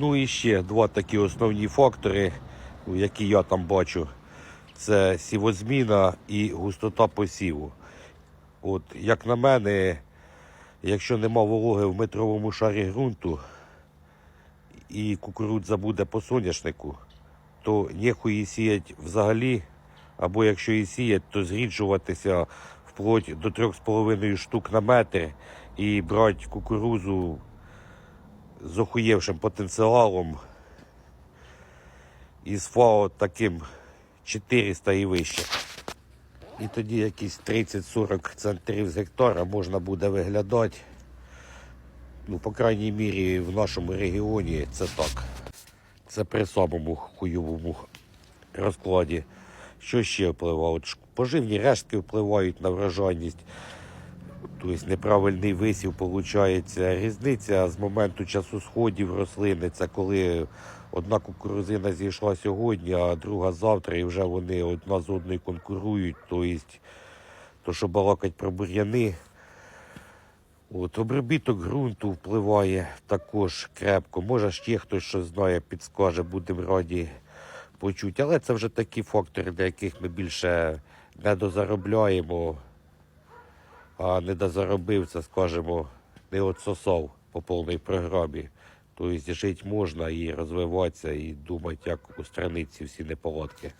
Ну і ще два такі основні фактори, які я там бачу. Це сівозміна і густота посіву. От, як на мене, якщо нема вологи в метровому шарі ґрунту і кукурудза буде по соняшнику, то ніхуй її сіять взагалі, або якщо і сіять, то зріджуватися вплоть до 3,5 штук на метр і брати кукурузу з охуєвшим потенціалом із ФАО таким 400 і вище. І тоді якісь 30-40 центрів з гектара можна буде виглядати. Ну, по крайній мірі, в нашому регіоні це так. Це при самому хуйовому розкладі. Що ще впливає? Поживні рештки впливають на врожайність. Тобто неправильний висів виходить. Різниця з моменту часу сходів рослини це коли одна кукурузина зійшла сьогодні, а друга завтра, і вже вони одна з одною конкурують. Тобто, то, що балакать про бур'яни. От, обробіток ґрунту впливає також крепко. Може, ще хтось щось знає, підскаже, будемо раді почути. Але це вже такі фактори, для яких ми більше не дозаробляємо а не дозаробив це, скажімо, не отсосав по повній програмі. Тобто жити можна і розвиватися, і думати, як устранити ці всі неполадки.